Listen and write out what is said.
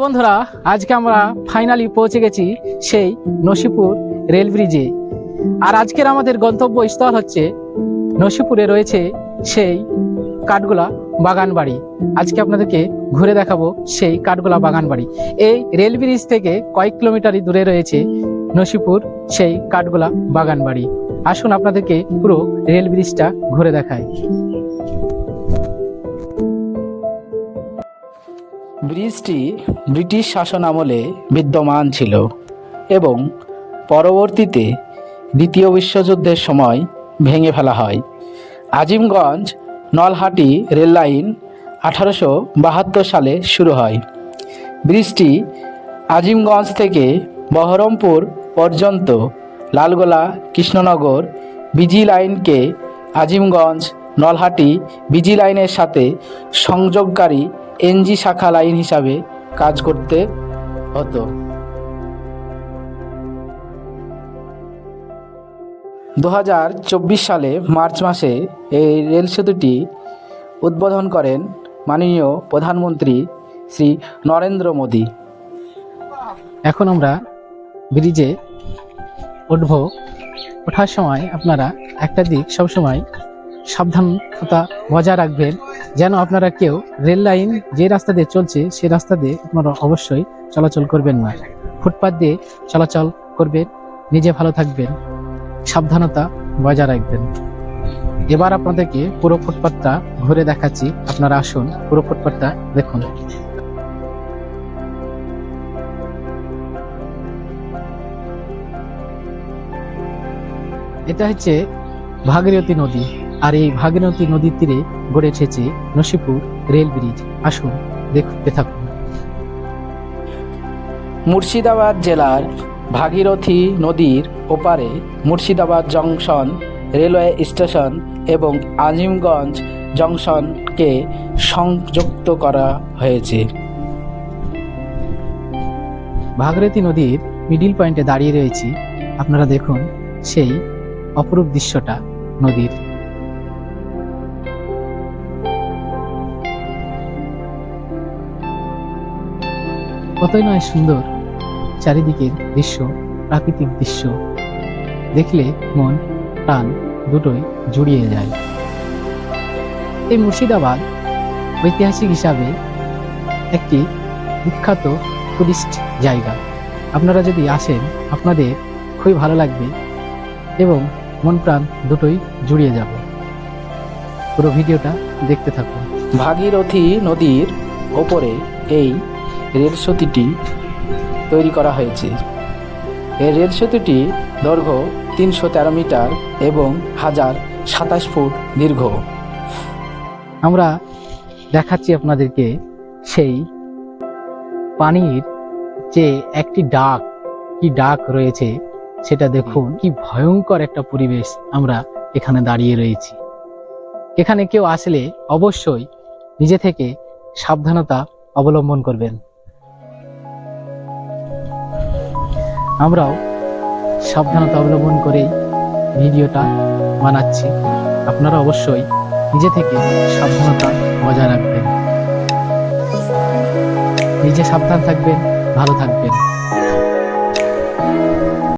বন্ধুরা, আজকে আমরা ফাইনালি পৌঁছে গেছি সেই নসিপুর রেল ব্রিজে আর আজকের আমাদের গন্তব্য স্থল হচ্ছে নসিপুরে রয়েছে সেই কাঠগোলা বাগান বাড়ি আজকে আপনাদেরকে ঘুরে দেখাবো সেই কাঠগোলা বাগান বাড়ি এই রেল ব্রিজ থেকে কয়েক কিলোমিটারই দূরে রয়েছে নসিপুর সেই কাঠগোলা বাগান বাড়ি আসুন আপনাদেরকে পুরো রেল ব্রিজটা ঘুরে দেখাই। ব্রিজটি ব্রিটিশ শাসন আমলে বিদ্যমান ছিল এবং পরবর্তীতে দ্বিতীয় বিশ্বযুদ্ধের সময় ভেঙে ফেলা হয়। আজিমগঞ্জ নলহাটি রেল লাইন আঠারোশো বাহাত্তর সালে শুরু হয়। ব্রিজটি আজিমগঞ্জ থেকে বহরমপুর পর্যন্ত লালগোলা, কৃষ্ণনগর, বিজি লাইনকে আজিমগঞ্জ, নলহাটি, বিজি লাইনের সাথে সংযোগকারী এনজি শাখা লাইন হিসাবে কাজ করতে হতো। দু হাজার চব্বিশ সালে মার্চ মাসে এই রেল সেতুটি উদ্বোধন করেন মাননীয় প্রধানমন্ত্রী শ্রী নরেন্দ্র মোদী। এখন আমরা ব্রিজে উঠব। ওঠার সময় আপনারা একটা দিক সবসময় সাবধানতা বজায় রাখবেন। যেন আপনারা কেউ রেল লাইন যে রাস্তা দিয়ে চলছে সেই রাস্তা দিয়ে আপনারা অবশ্যই চলাচল করবেন না। ফুটপাথ দিয়ে চলাচল করবেন, নিজে ভালো থাকবেন, সাবধানতা বজায় রাখবেন। এবার আপনাদেরকে পুরো ফুটপাতটা ঘুরে দেখাচ্ছি। আপনারা আসুন, পুরো ফুটপাথটা দেখুন। এটা হচ্ছে ভাগীরথী নদী। আর এই ভাগীরথী নদীর তীরে গড়ে উঠেছে নসিপুর রেল ব্রিজ। আসুন দেখতে থাকুন। মুর্শিদাবাদ জেলার ভাগীরথী নদীর ওপারে মুর্শিদাবাদ জংশন রেলওয়ে স্টেশন এবং আজিমগঞ্জ জংশনকে সংযুক্ত করা হয়েছে। ভাগীরথী নদীর মিডিল পয়েন্টে দাঁড়িয়ে রয়েছি। আপনারা দেখুন সেই অপরূপ দৃশ্যটা নদীর। কতই নয় সুন্দর চারিদিকের দৃশ্য, প্রাকৃতিক দৃশ্য। দেখলে মন, প্রাণ দুটোই জুড়িয়ে যায়। এই মুর্শিদাবাদ ঐতিহাসিক হিসাবে একটি বিখ্যাত টুরিস্ট জায়গা। আপনারা যদি আসেন, আপনাদের খুবই ভালো লাগবে এবং মন, প্রাণ দুটোই জুড়িয়ে যাবে। পুরো ভিডিওটা দেখতে থাকুন। ভাগীরথী নদীর ওপরে এই রেল সেতুটি তৈরি করা হয়েছে। এই রেল সেতুটি দৈর্ঘ্য তিনশো তেরো মিটার এবং হাজার সাতাশ ফুট দীর্ঘ। আমরা দেখাচ্ছি আপনাদেরকে সেই পানির যে একটি ডাক, কি ডাক রয়েছে, সেটা দেখুন, কি ভয়ঙ্কর একটা পরিবেশ আমরা এখানে দাঁড়িয়ে রয়েছি। এখানে কেউ আসলে অবশ্যই নিজে থেকে সাবধানতা অবলম্বন করবেন। আমরাও সাবধানতা অবলম্বন করেই ভিডিওটা বানাচ্ছি। আপনারা অবশ্যই নিজে থেকে সাবধানতা বজায় রাখবেন। নিজে সাবধান থাকবেন, ভালো থাকবেন।